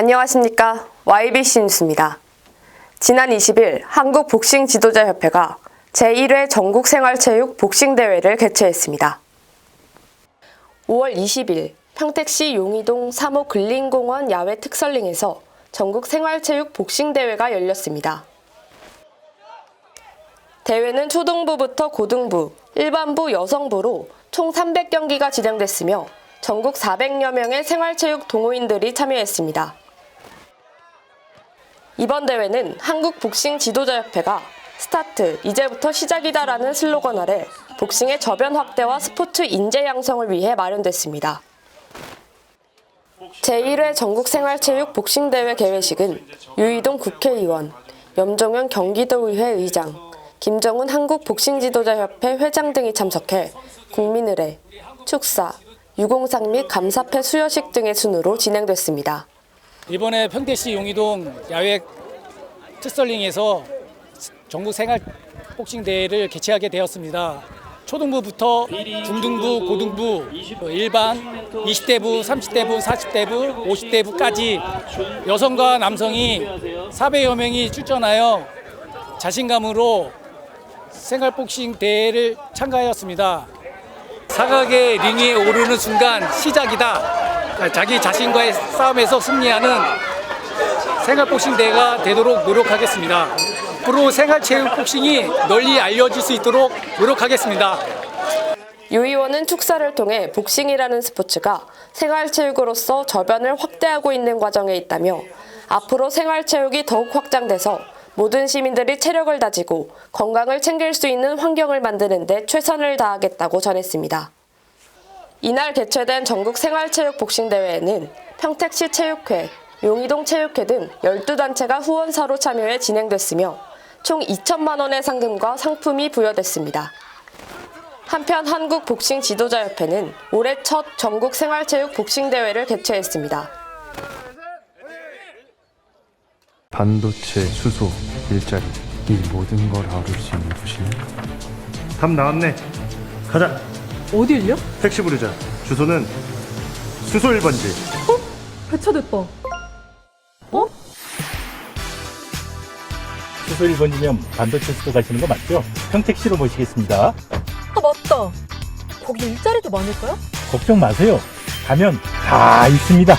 안녕하십니까. YBC 뉴스입니다. 지난 20일 한국 복싱 지도자 협회가 제1회 전국 생활체육 복싱 대회를 개최했습니다. 5월 20일 평택시 용의동 3호 근린공원 야외 특설링에서 전국 생활체육 복싱 대회가 열렸습니다. 대회는 초등부부터 고등부, 일반부, 여성부로 총 300경기가 진행됐으며 전국 400여 명의 생활체육 동호인들이 참여했습니다. 이번 대회는 한국 복싱 지도자협회가 스타트, 이제부터 시작이다라는 슬로건 아래 복싱의 저변 확대와 스포츠 인재 양성을 위해 마련됐습니다. 제1회 전국생활체육 복싱대회 개회식은 유이동 국회의원, 염종현 경기도의회 의장, 김정은 한국복싱지도자협회 회장 등이 참석해 국민의례, 축사, 유공상 및 감사패 수여식 등의 순으로 진행됐습니다. 이번에 평택시 용의동 야외 특설링에서 전국 생활 복싱 대회를 개최하게 되었습니다. 초등부부터 중등부, 고등부, 일반, 20대부, 30대부, 40대부, 50대부까지 여성과 남성이 400여 명이 출전하여 자신감으로 생활 복싱 대회를 참가하였습니다. 사각의 링에 오르는 순간 시작이다. 자기 자신과의 싸움에서 승리하는 생활복싱 대회가 되도록 노력하겠습니다. 앞으로 생활체육 복싱이 널리 알려질 수 있도록 노력하겠습니다. 유 의원은 축사를 통해 복싱이라는 스포츠가 생활체육으로서 저변을 확대하고 있는 과정에 있다며 앞으로 생활체육이 더욱 확장돼서 모든 시민들이 체력을 다지고 건강을 챙길 수 있는 환경을 만드는 데 최선을 다하겠다고 전했습니다. 이날 개최된 전국 생활체육 복싱대회에는 평택시 체육회, 용의동 체육회 등 12단체가 후원사로 참여해 진행됐으며 총 2천만 원의 상금과 상품이 부여됐습니다. 한편 한국복싱 지도자협회는 올해 첫 전국 생활체육 복싱대회를 개최했습니다. 반도체, 수소, 일자리 이 모든 걸 아울 수 있는 곳이네 답 나왔네. 가자. 어딜요? 택시 부르자. 주소는 수소 1번지. 배차됐다. 어? 수소 1번이면 반도체 수도 가시는 거 맞죠? 평택시로 모시겠습니다. 아 맞다. 거기 일자리도 많을까요? 걱정 마세요. 가면 다 있습니다.